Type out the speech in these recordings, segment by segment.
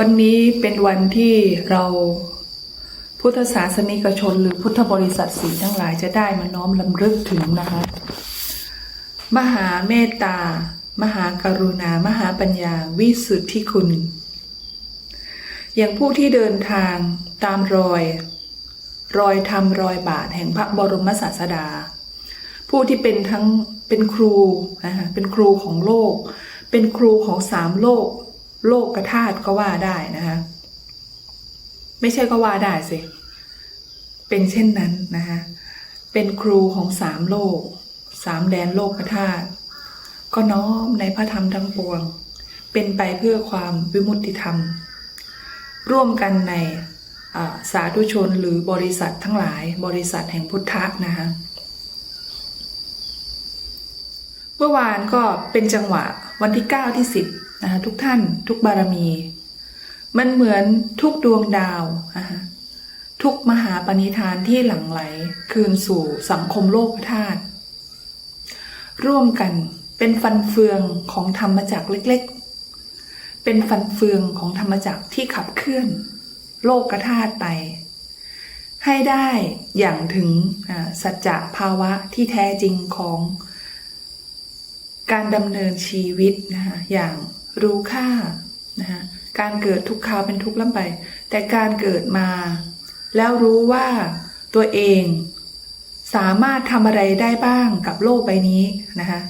วันนี้เป็นวันที่เราพุทธศาสนิกชน หรือพุทธบริษัทสีทั้งหลายจะได้มาน้อมลำลึกถึงนะคะ มหาเมตตา มหากรุณา มหาปัญญา วิสุทธิคุณ อย่างผู้ที่เดินทางตามรอย รอยธรรมรอยบาทแห่งพระบรมศาสดา ผู้ที่เป็นทั้งเป็นครูนะคะเป็นครูของโลก เป็นครูของสามโลก โลกกระธาตุก็ว่าได้นะคะ ไม่ใช่ก็ว่าได้สิ เป็นเช่นนั้นนะคะเป็นครูของสามโลก สามแดนโลกกระธาตุก็น้อมในพระธรรมทั้งปวง เป็นไปเพื่อความวิมุตติธรรม ร่วมกันในอ่าสาธุชนหรือบริษัททั้งหลายบริษัทแห่งพุทธะนะคะเมื่อวานก็เป็นจังหวะวันที่ 9 ที่ 10 นะคะทุกท่านทุกบารมี มันเหมือนทุกดวงดาวนะคะทุกมหาปณิธานที่หลั่งไหลคืนสู่สังคมโลกธาตุร่วมกันเป็นฟันเฟืองของธรรมจักรเล็กๆ เป็นฟันเฟืองของธรรมจักรที่ขับเคลื่อน โลกธาตุไป ให้ได้อย่างถึงสัจจะภาวะที่แท้จริงของการดำเนินชีวิตนะคะอย่าง รู้ค่านะคะการเกิดทุกคราวเป็นทุกข์ล้ำไป แต่การเกิดมา แล้วรู้ว่าตัวเองสามารถทำอะไรได้บ้างกับโลกใบนี้นะคะ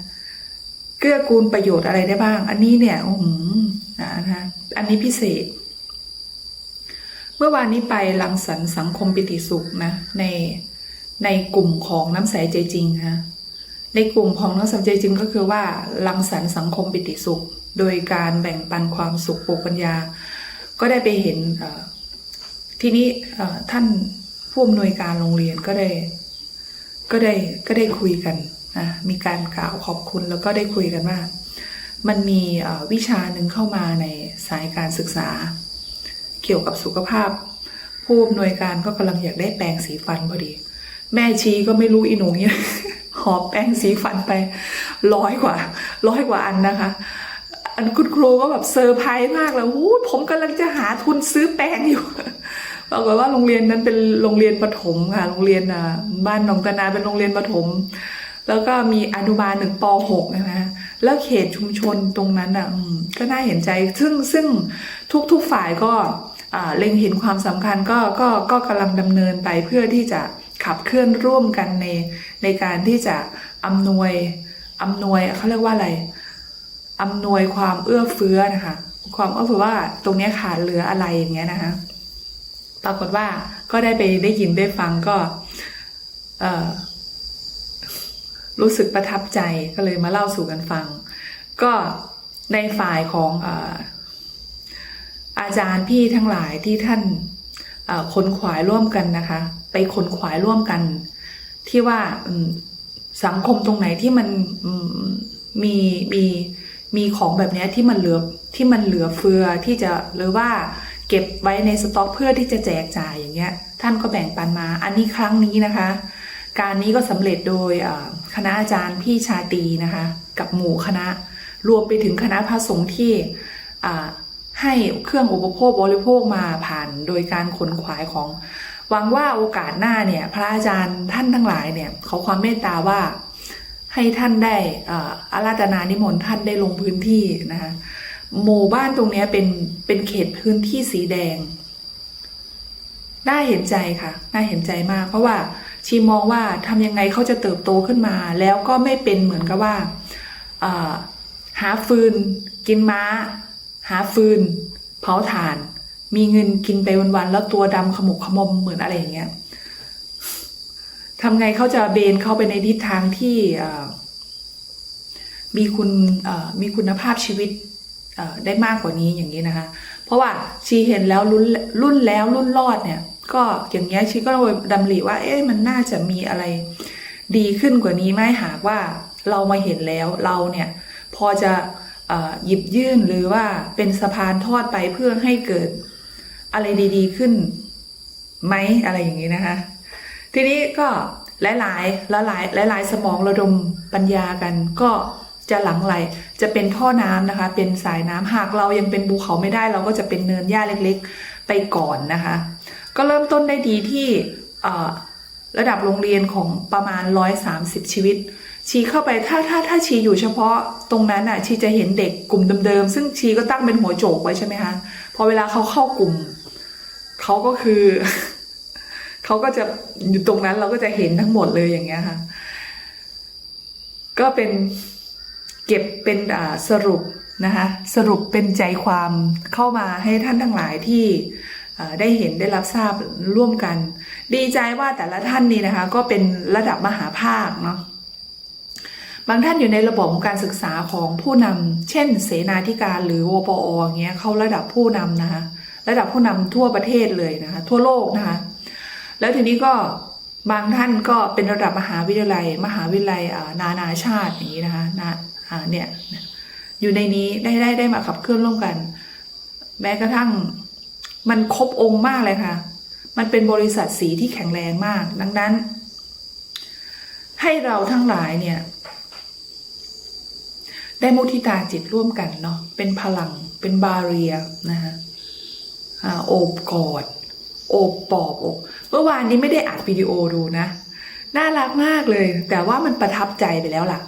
เกื้อกูลประโยชน์อะไรได้บ้าง อันนี้เนี่ยโอ้โหนะคะอันนี้พิเศษ เมื่อวานนี้ไปลังสรรสังคมปิติสุขนะในในกลุ่มของน้ำใสใจจริงนะในกลุ่มของนักสัมใจจริงก็คือว่ารังสรรสังคมปิติสุข โดยการแบ่งปันความสุขปลูกปัญญา ก็ได้ไปเห็นเอ่อทีนี้ท่านผู้อำนวยการโรงเรียนก็ได้ก็ได้ก็ได้คุยกันนะมีการกล่าวขอบคุณแล้วก็ได้คุยกันว่า มันมีวิชาหนึ่งเข้ามาในสายการศึกษา เกี่ยวกับสุขภาพ ผู้อำนวยการก็กำลังอยากได้แปรงสีฟันพอดี แม่ชีก็ไม่รู้อีหนูเนี่ยหอบแป้งสีฟันไปร้อยกว่าร้อยกว่าอันนะคะ อันคุณครูก็แบบเซอร์ไพรส์มากเลยอู้ผมกำลังจะหาทุนซื้อแป้งอยู่ปรากฏว่าโรงเรียนนั้นเป็นโรงเรียนประถมค่ะ โรงเรียนอ่าบ้านหนองตะนาเป็นโรงเรียนประถม แล้วก็มีอนุบาลหนึ่งปหกนะคะแล้วเขตชุมชนตรงนั้นอะก็น่าเห็นใจ ซึ่งซึ่งทุกทุกฝ่ายก็เล็งเห็นความสำคัญก็ก็ก็กำลังดำเนินไปเพื่อที่จะขับเคลื่อนร่วมกันในในการที่จะอำนวยอำนวยเขาเรียกว่าอะไร อำนวยความเอื้อเฟื้อนะคะ ความเอื้อเฟื้อว่าตรงนี้ขาดเหลืออะไรอย่างเงี้ยนะคะ ปรากฏว่าก็ได้ไปได้ยินได้ฟังก็เออรู้สึกประทับใจก็เลยมาเล่าสู่กันฟัง ก็ในฝ่ายของเออาจารย์พี่ทั้งหลายที่ท่านเอ่อขนขวายร่วมกันนะคะ ไปขนขวายร่วมกัน ที่ว่าสังคมตรงไหนที่มันอืมมีมี มีของแบบนี้ที่มันเหลือที่มันเหลือเฟือที่จะหรือว่าเก็บไว้ในสต็อกเพื่อที่จะแจกจ่ายอย่างเงี้ย ท่านก็แบ่งปันมา อันนี้ครั้งนี้นะคะ การนี้ก็สำเร็จโดยคณะอาจารย์พี่ชาตีนะคะ กับหมู่คณะ รวมไปถึงคณะพระสงฆ์ที่ให้เครื่องอุปโภคบริโภคมาผ่านโดยการขนขวายของหวังว่าโอกาสหน้าเนี่ย พระอาจารย์ท่านทั้งหลายเนี่ยขอความเมตตาว่า ให้ท่านได้อ่าอาราธนานิมนต์ท่านได้ลงพื้นที่นะคะหมู่บ้านตรงนี้เป็นเป็นเขตพื้นที่สีแดง น่าเห็นใจค่ะ น่าเห็นใจมาก เพราะว่าชีมองว่าทำยังไงเขาจะเติบโตขึ้นมา แล้วก็ไม่เป็นเหมือนกับว่าอ่าหาฟืน กินม้า หาฟืน เผาถ่าน มีเงินกินไปวันๆแล้วตัวดำขมุกขมมเหมือนอะไรอย่างเงี้ย ทำไงเขาจะเบนเข้าไปในทิศทางที่มีคุณมีคุณภาพชีวิตได้มากกว่านี้อย่างนี้นะคะ เพราะว่าชีเห็นแล้วรุ่นรุ่นแล้วรุ่นรอดเนี่ย ก็อย่างเงี้ยชีก็เลยดำริว่า เอ๊ะมันน่าจะมีอะไรดีขึ้นกว่านี้ไหมหากว่าเรามาเห็นแล้วเราเนี่ย พอจะหยิบยื่นหรือว่าเป็นสะพานทอดไปเพื่อให้เกิดอะไรดี ๆ ขึ้นไหมอะไรอย่างนี้นะคะ ทีนี้ก็หลายๆละหลายหลายๆสมองระดมปัญญากัน ก็จะหลังไหลจะเป็นท่อน้ำนะคะ เป็นสายน้ำหากเรายังเป็นภูเขาไม่ได้ เราก็จะเป็นเนินหญ้าเล็กๆ ไปก่อนนะคะ ก็เริ่มต้นได้ดีที่ระดับโรงเรียนของประมาณ 130 ชีวิต ชีเข้าไปถ้าถ้าถ้าชีอยู่เฉพาะตรงนั้นอะชีจะเห็นเด็กกลุ่มเดิมๆ ซึ่งชีก็ตั้งเป็นหัวโจกไว้ใช่ไหมคะ พอเวลาเขาเข้ากลุ่ม เขาก็คือ เขาก็จะอยู่ตรงนั้นเราก็จะเห็นทั้งหมดเลยอย่างเงี้ยค่ะ ก็เป็นเก็บเป็นอ่าสรุปนะคะสรุปเป็นใจความเข้ามาให้ท่านทั้งหลายที่ได้เห็นได้รับทราบร่วมกัน ดีใจว่าแต่ละท่านนี่นะคะ ก็เป็นระดับมหาภาคเนาะบางท่านอยู่ในระบบของการศึกษาของผู้นำเช่น เสนาธิการหรือวปออย่างเงี้ยเขาระดับผู้นำนะคะระดับผู้นำทั่วประเทศเลยนะคะ ทั่วโลกนะคะ แล้วทีนี้ก็บางท่านก็เป็นระดับมหาวิทยาลัย มหาวิทยาลัยนานาชาติอย่างนี้นะคะนาอ่าเนี่ยอยู่ในนี้ได้ได้ได้มาขับเคลื่อนร่วมกัน แม้กระทั่งมันครบองค์มากเลยค่ะ มันเป็นบริษัทสีที่แข็งแรงมาก ดังนั้น ให้เราทั้งหลายเนี่ย ได้มุทิตาจิตร่วมกันเนาะเป็นพลังเป็นบาเรียนะคะอาโอบกอด โอบปอบอกเมื่อวานนี้ไม่ได้อัดวิดีโอดูนะ น่ารักมากเลย แต่ว่ามันประทับใจไปแล้วล่ะ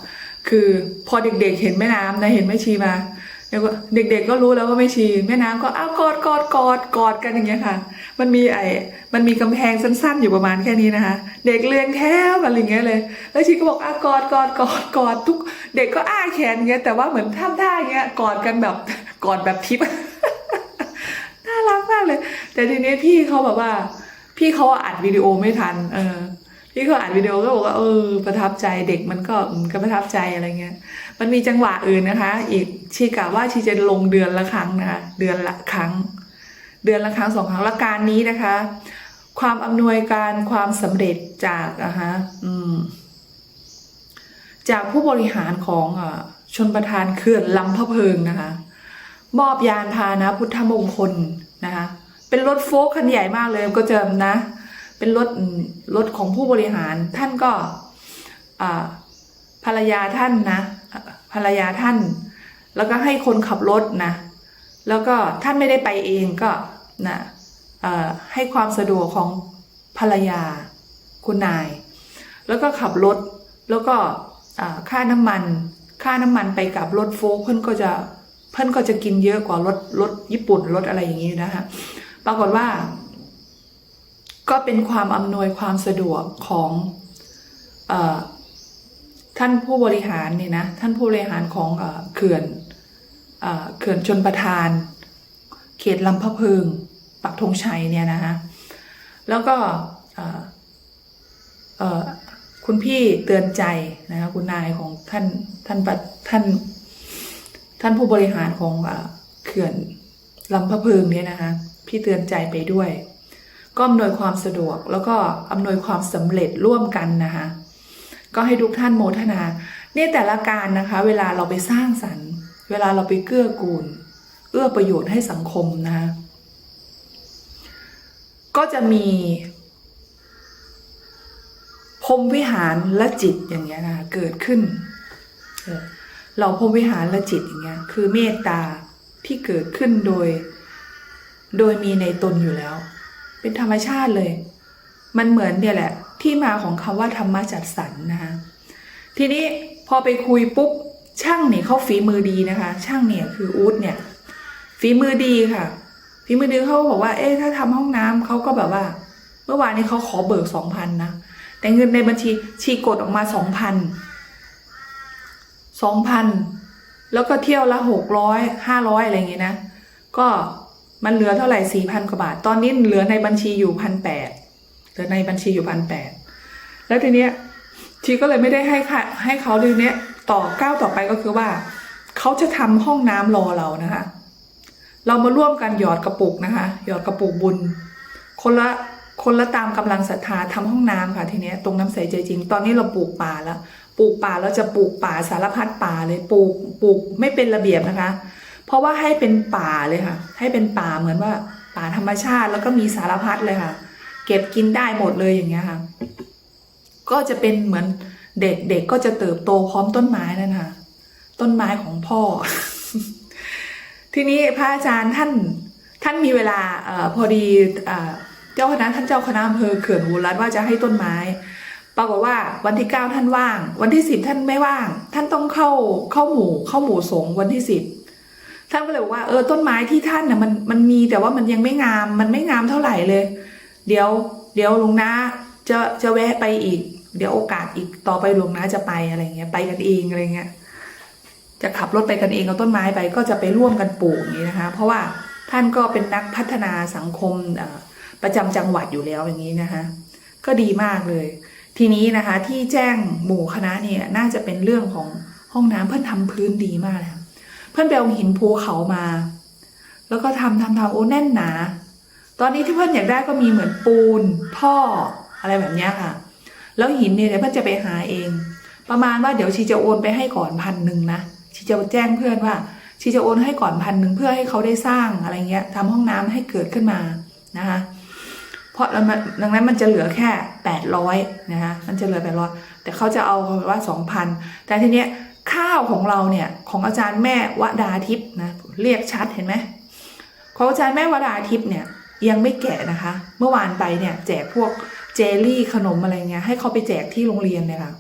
คือพอเด็กๆเห็นแม่น้ำนะเห็นแม่ชีมาแล้วก็เด็กๆก็รู้แล้วว่าแม่ชี แม่น้ำก็อ้าวกอดกอดกอดกอดกันอย่างเงี้ยค่ะ มันมีไอ้มันมีกำแพงสั้นๆ อยู่ประมาณแค่นี้นะคะ เด็กเรียงแถวกันอะไรเงี้ยเลย แล้วชีก็บอกอ้าวกอดกอดกอดกอดทุก เด็กก็อ้าแขนเงี้ยแต่ว่าเหมือนท่าท่าอย่างเงี้ยกอดกันแบบกอดแบบทิพย์ เลย แต่ทีนี้พี่เขาแบบว่า พี่เขาอัดวิดีโอไม่ทัน เออ พี่เขาอัดวิดีโอก็บอกว่าเออ ประทับใจเด็กมันก็ก็ประทับใจอะไรเงี้ย มันมีจังหวะอื่นนะคะ อีกชีกะว่าชีจะลงเดือนละครั้งนะคะเดือนละครั้ง เดือนละครั้งสองครั้งและการนี้นะคะ ความอำนวยการความสำเร็จจากอะฮะอืมจากผู้บริหารของอชนประธานเขื่อนลำพะเพิงนะคะ มอบยานพาหนะพุทธมงคล นะคะ เป็นรถโฟล์คคันใหญ่มากเลยก็เจอนะ เป็นรถรถของผู้บริหารท่านก็ภรรยาท่านนะ ภรรยาท่าน แล้วก็ให้คนขับรถนะ แล้วก็ท่านไม่ได้ไปเองก็นะให้ความสะดวกของภรรยาคุณนาย แล้วก็ขับรถแล้วก็ค่าน้ำมัน ค่าน้ำมันไปกับรถโฟล์คเพื่อนก็จะ เพื่อนก็จะกินเยอะกว่ารถรถญี่ปุ่นรถอะไรอย่างนี้นะคะปรากฏว่า ก็เป็นความอำนวยความสะดวกของอท่านผู้บริหารเนี่ยนะท่านผู้บริหารของเขื่อนเขื่อนชนประทาน เขตลำพะเพิงปักธงชัยเนี่ยนะคะแล้วก็คุณพี่เตือนใจนะคะคุณนายของท่านท่านท่าน ท่านผู้บริหารของเขื่อนลำพะเพิงเนี่ยนะคะ พี่เตือนใจไปด้วย ก็อำนวยความสะดวกแล้วก็อำนวยความสำเร็จร่วมกันนะคะ ก็ให้ทุกท่านโมทนา เนี่ยแต่ละการนะคะ เวลาเราไปสร้างสรรค์ เวลาเราไปเกื้อกูล เอื้อประโยชน์ให้สังคมนะคะก็จะมีพรมวิหารและจิตอย่างเงี้ยนะคะเกิดขึ้น เออ เราพรมวิหารและจิตอย่างเงี้ยคือเมตตาที่เกิดขึ้นโดย โดยมีในตนอยู่แล้ว เป็นธรรมชาติเลย มันเหมือนเนี่ยแหละ ที่มาของคำว่าธรรมะจัดสรรนะคะทีนี้พอไปคุยปุ๊บช่างเนี่ยเขาฝีมือดีนะคะ ช่างเนี่ยคืออู๊ดเนี่ย ฝีมือดีค่ะฝีมือดีเขาบอกว่า เอ๊ะถ้าทำห้องน้ำเขาก็แบบว่า เมื่อวานนี้เขาขอเบิกสองพันนะแต่เงินในบัญชีชีกดออกมาสองพัน สองพันแล้วก็เที่ยวละหกร้อยห้าร้อยอะไรอย่างเงี้ยนะ ก็มันเหลือเท่าไหร่สี่พันกว่าบาท ตอนนี้เหลือในบัญชีอยู่พันแปดเหลือในบัญชีอยู่พันแปดแล้วทีเนี้ยชีก็เลยไม่ได้ให้ค่ะให้เขาทีเนี้ยต่อก้าวต่อไปก็คือว่าเขาจะทำห้องน้ำรอเรานะคะ เรามาร่วมกันหยอดกระปุกนะคะ หยอดกระปุกบุญ คนละคนละตามกำลังศรัทธาทำห้องน้ำค่ะทีเนี้ยตรงน้ำใสใจจริง ตอนนี้เราปลูกป่าแล้ว ปลูกป่าเราจะปลูกป่าสารพัดป่าเลยปลูกปลูกไม่เป็นระเบียบนะคะ เพราะว่าให้เป็นป่าเลยค่ะ ให้เป็นป่าเหมือนว่าป่าธรรมชาติแล้วก็มีสารพัดเลยค่ะ เก็บกินได้หมดเลยอย่างเงี้ยค่ะ ก็จะเป็นเหมือนเด็กเด็กก็จะเติบโตพร้อมต้นไม้นั่นค่ะ ต้นไม้ของพ่อ ทีนี้พระอาจารย์ท่านท่านมีเวลาอพอดีเออเจ้าคณะท่านเจ้าคณะอำเภอเขื่อนหูรัดว่าจะให้ต้นไม้ ปรากฏว่าวันที่เก้าท่านว่าง วันที่สิบท่านไม่ว่าง ท่านต้องเข้าเข้าหมู่เข้าหมู่สงวันที่สิบท่านก็เลยบอกว่าเออต้นไม้ที่ท่านน่ะมันมันมีแต่ว่ามันยังไม่งาม มันไม่งามเท่าไหร่เลย เดี๋ยว เดี๋ยวหลวงนาจะจะแวะไปอีก เดี๋ยวโอกาสอีกต่อไปหลวงนาจะไปอะไรเงี้ยไปกันเองอะไรเงี้ยจะขับรถไปกันเองเอาต้นไม้ไปก็จะไปร่วมกันปลูกอย่างนี้นะคะ เพราะว่าท่านก็เป็นนักพัฒนาสังคมประจำจังหวัดอยู่แล้วอย่างนี้นะคะ ก็ดีมากเลย ทีนี้นะคะที่แจ้งหมู่คณะเนี่ยน่าจะเป็นเรื่องของห้องน้ำเพื่อนทำพื้นดีมากเลยค่ะเพื่อนไปเอาหินภูเขามา แล้วก็ทำทำทำโอ้แน่นหนา ตอนนี้ที่เพื่อนอยากได้ก็มีเหมือนปูน ท่ออะไรแบบนี้ค่ะ แล้วหินเนี่ยเดี๋ยวเพื่อนจะไปหาเอง ประมาณว่าเดี๋ยวชีจะโอนไปให้ก่อนพันหนึ่งนะชีจะแจ้งเพื่อนว่าชีจะโอนให้ก่อนพันหนึ่งเพื่อให้เขาได้สร้างอะไรเงี้ยทำห้องน้ำให้เกิดขึ้นมานะคะ เพราะดังนั้นมันจะเหลือแค่แปดร้อยนะคะมันจะเหลือแปดร้อยแต่เขาจะเอาว่าสองพันแต่ทีเนี้ยข้าวของเราเนี่ยของอาจารย์แม่วดาทิพย์นะเรียกชัดเห็นไหมของอาจารย์แม่วดาทิพย์เนี่ยยังไม่แกะนะคะ เมื่อวานไปเนี่ยแจกพวกเจลลี่ขนมอะไรเงี้ยให้เขาไปแจกที่โรงเรียนเนี่ยค่ะ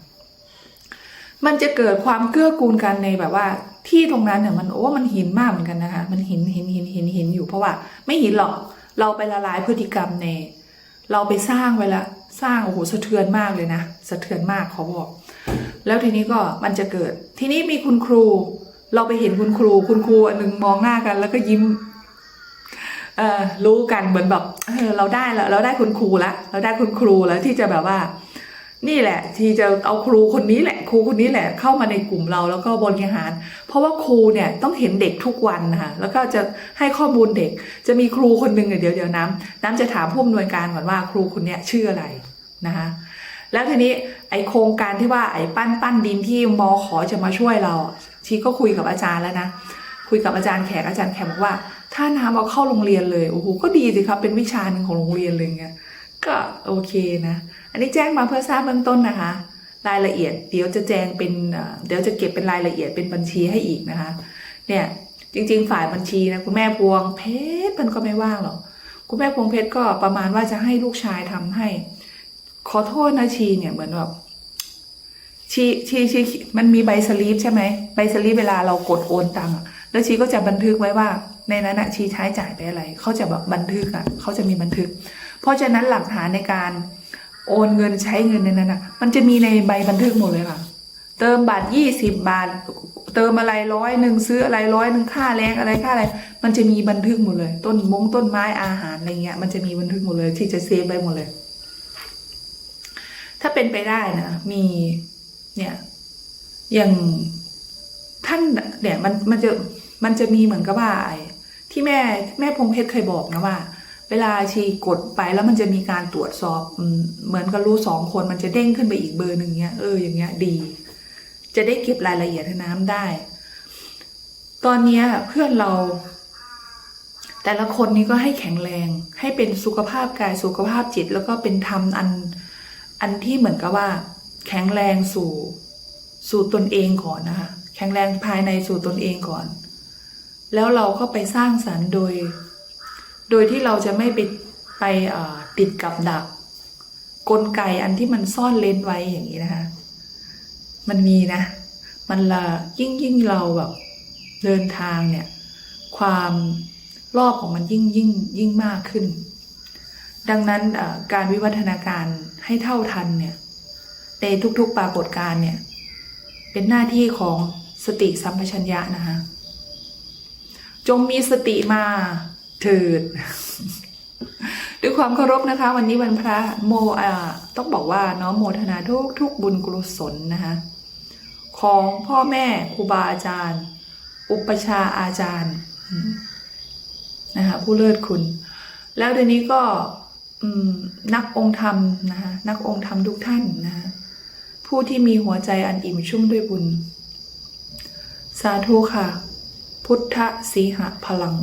มันจะเกิดความเกื้อกูลกันในแบบว่า ที่ตรงนั้นเนี่ยมันโอ้มันหินมากเหมือนกันนะคะ มันหินหินหินหินหินอยู่เพราะว่า ไม่หินหรอกเราไปละลายพฤติกรรมใน เราไปสร้างไว้ละสร้างโอ้โหสะเทือนมากเลยนะสะเทือนมากเขาบอก แล้วทีนี้ก็มันจะเกิด ทีนี้มีคุณครู เราไปเห็นคุณครู คุณครูอันหนึ่งมองหน้ากัน แล้วก็ยิ้มเออรู้กันเหมือนแบบเออเราได้แล้วเราได้คุณครูละเราได้คุณครูแล้วที่จะแบบว่า นี่แหละ ที่จะเอาครูคนนี้แหละครูคนนี้แหละเข้ามาในกลุ่มเราแล้วก็บริหาร เพราะว่าครูเนี่ยต้องเห็นเด็กทุกวันนะคะแล้วก็จะให้ข้อมูลเด็ก จะมีครูคนหนึ่งเดี๋ยวเดี๋ยวน้ำน้ำจะถามผู้อำนวยการก่อนว่าครูคนนี้ชื่ออะไรนะคะแล้วทีนี้ไอโครงการที่ว่าไอปั้นปั้นดินที่มอขอจะมาช่วยเรา ชีก็คุยกับอาจารย์แล้วนะคุยกับอาจารย์แขกอาจารย์แขกบอกว่า ถ้าน้ำเอาเข้าโรงเรียนเลยโอ้โหก็ดีสิครับเป็นวิชาหนึ่งของโรงเรียนเลยเงี้ยก็โอเคนะ อันนี้แจ้งมาเพื่อทราบเบื้องต้นนะคะ รายละเอียด เดี๋ยวจะแจ้งเป็นเดี๋ยวจะเก็บเป็นรายละเอียดเป็นบัญชีให้อีกนะคะ เนี่ยจริง ๆ ฝ่ายบัญชีนะคุณแม่พวงเพชรมันก็ไม่ว่างหรอกคุณแม่พวงเพชรก็ประมาณว่าจะให้ลูกชายทำให้ ขอโทษนะชีเนี่ยเหมือนแบบชีชีชีมันมีใบสลีปใช่ไหมใบสลีปเวลาเรากดโอนตังค์แล้วชีก็จะบันทึกไว้ว่า ในนั้นอะชีใช้จ่ายไปอะไรเขาจะแบบบันทึกอะเขาจะมีบันทึก เพราะฉะนั้นหลักฐานในการ โอนเงินใช้เงินในนั้นอะมันจะมีในใบบันทึกหมดเลยค่ะ เติมบาทยี่สิบบาท เติมอะไรร้อยหนึ่งซื้ออะไรร้อยหนึ่งค่าแรงอะไรค่าอะไร มันจะมีบันทึกหมดเลย ต้นมงต้นไม้อาหารอะไรเงี้ย มันจะมีบันทึกหมดเลย ที่จะเซฟไว้หมดเลย ถ้าเป็นไปได้นะมีเนี่ยอย่างท่านเนี่ยมันมันจะมันจะมีเหมือนกับว่าที่แม่แม่พงเพชรเคยบอกนะว่า เวลาชีกดไปแล้วมันจะมีการตรวจสอบเหมือนกับรู้สองคนมันจะเด้งขึ้นไปอีกเบอร์หนึ่งเนี้ยเอออย่างเงี้ยดี จะได้เก็บรายละเอียดให้น้ำได้ ตอนเนี้ยเพื่อนเรา แต่ละคนนี้ก็ให้แข็งแรง ให้เป็นสุขภาพกายสุขภาพจิต แล้วก็เป็นธรรมอันอันที่เหมือนกับว่า แข็งแรงสู่สู่ตนเองก่อนนะคะแข็งแรงภายในสู่ตนเองก่อน แล้วเราก็ไปสร้างสรรค์โดย โดยที่เราจะไม่ไปไปติดกับดัก กลไกอันที่มันซ่อนเลนไว้อย่างนี้นะคะ มันมีนะ มันละยิ่งยิ่งเราแบบเดินทางเนี่ย ความรอบของมันยิ่งยิ่งยิ่งมากขึ้น ดังนั้นการวิวัฒนาการให้เท่าทันเนี่ยในทุกๆปรากฏการเนี่ย เป็นหน้าที่ของสติสัมปชัญญะนะคะ จงมีสติมา เถิดด้วยความเคารพนะคะ วันนี้วันพระโมอ่าต้องบอกว่าน้อมโมทนาทุกทุกบุญกุศลนะคะของพ่อแม่ครูบาอาจารย์ อุปชาอาจารย์นะคะผู้เลิศคุณ แล้วเดี๋ยวนี้ก็นักองค์ธรรมนะคะนักองค์ธรรมทุกท่านนะคะผู้ที่มีหัวใจอันอิ่มชุ่มด้วยบุญ สาธุค่ะ พุทธสีหะพลัง